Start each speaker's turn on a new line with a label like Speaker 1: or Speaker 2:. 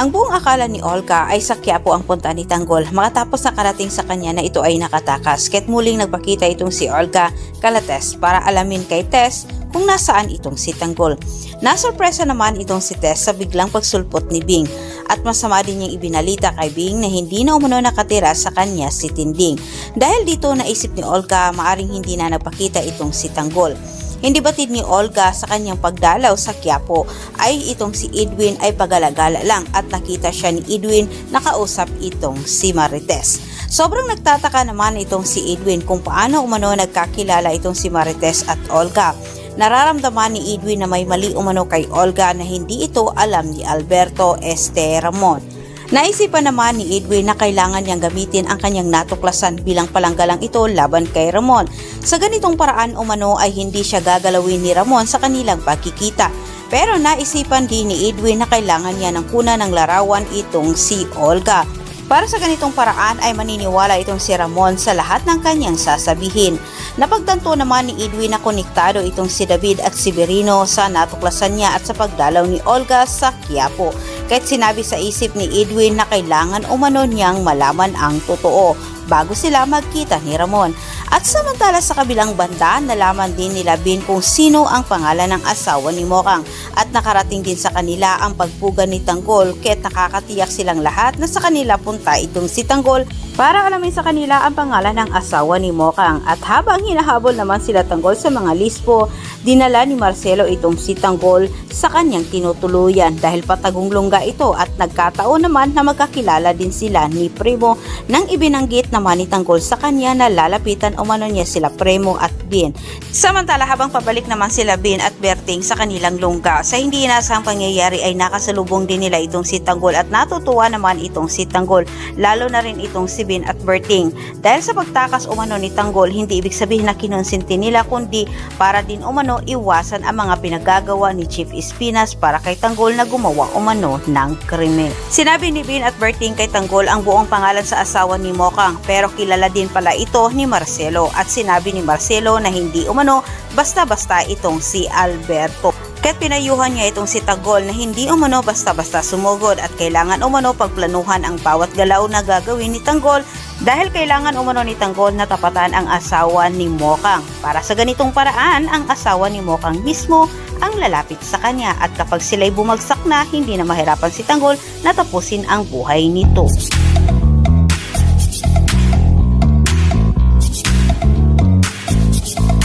Speaker 1: Ang buong akala ni Olga ay sa Quiapo ang punta ni Tanggol makatapos nakarating sa kanya na ito ay nakatakas ket muling nagpakita itong si Olga kala Tess para alamin kay Tess kung nasaan itong si Tanggol. Nasurpresa naman itong si Tess sa biglang pagsulpot ni Bing at masama din niyang ibinalita kay Bing na hindi na umano nakatira sa kanya si Tinding. Dahil dito naisip ni Olga maaring hindi na nagpakita itong si Tanggol. Hindi batid ni Olga sa kanyang pagdalaw sa Quiapo ay itong si Edwin ay pagalagala lang at nakita siya ni Edwin nakausap itong si Marites. Sobrang nagtataka naman itong si Edwin kung paano umano nagkakilala itong si Marites at Olga. Nararamdaman ni Edwin na may mali umano kay Olga na hindi ito alam ni Alberto Este Ramon. Naisipan naman ni Edwin na kailangan niyang gamitin ang kanyang natuklasan bilang palanggalang ito laban kay Ramon. Sa ganitong paraan umano ay hindi siya gagalawin ni Ramon sa kanilang pagkikita. Pero naisipan din ni Edwin na kailangan niya ng kuna ng larawan itong si Olga. Para sa ganitong paraan ay maniniwala itong si Ramon sa lahat ng kanyang sasabihin. Napagtanto naman ni Edwin na konektado itong si David at si Berino sa natuklasan niya at sa pagdalaw ni Olga sa Quiapo. Kahit sinabi sa isip ni Edwin na kailangan umano niyang malaman ang totoo bago sila magkita ni Ramon. At samantala sa kabilang banda, nalaman din nila Bin kung sino ang pangalan ng asawa ni Mokang at nakarating din sa kanila ang pagpuga ni Tanggol kaya't nakakatiyak silang lahat na sa kanila punta itong si Tanggol para alamin sa kanila ang pangalan ng asawa ni Mokang. At habang hinahabol naman sila Tanggol sa mga lispo, dinala ni Marcelo itong si Tanggol sa kanyang tinutuluyan. Dahil patagong lungga ito at nagkataon naman na magkakilala din sila ni Primo nang ibinanggit naman ni Tanggol sa kanya na lalapitan umano niya sila Primo at Bin. Samantala habang pabalik naman sila Bin at Berting sa kanilang lungga, sa hindi inasahang pangyayari ay nakasalubong din nila itong si Tanggol at natutuwa naman itong si Tanggol, lalo na rin itong si Bin at Berting. Dahil sa pagtakas umano ni Tanggol, hindi ibig sabihin na kinonsinti nila kundi para din umano iwasan ang mga pinagagawa ni Chief Espinas para kay Tanggol na gumawa umano ng krimen. Sinabi ni Bin at Berting kay Tanggol ang buong pangalan sa asawa ni Mokang pero kilala din pala ito ni Marcelo at sinabi ni Marcelo na hindi umano basta-basta itong si Alberto. Kaya't pinayuhan niya itong si Tanggol na hindi umano basta-basta sumugod at kailangan umano pagplanuhan ang bawat galaw na gagawin ni Tanggol dahil kailangan umano ni Tanggol na tapatan ang asawa ni Mokang. Para sa ganitong paraan, ang asawa ni Mokang mismo ang lalapit sa kanya at kapag sila'y bumagsak na, hindi na mahirapan si Tanggol na tapusin ang buhay nito.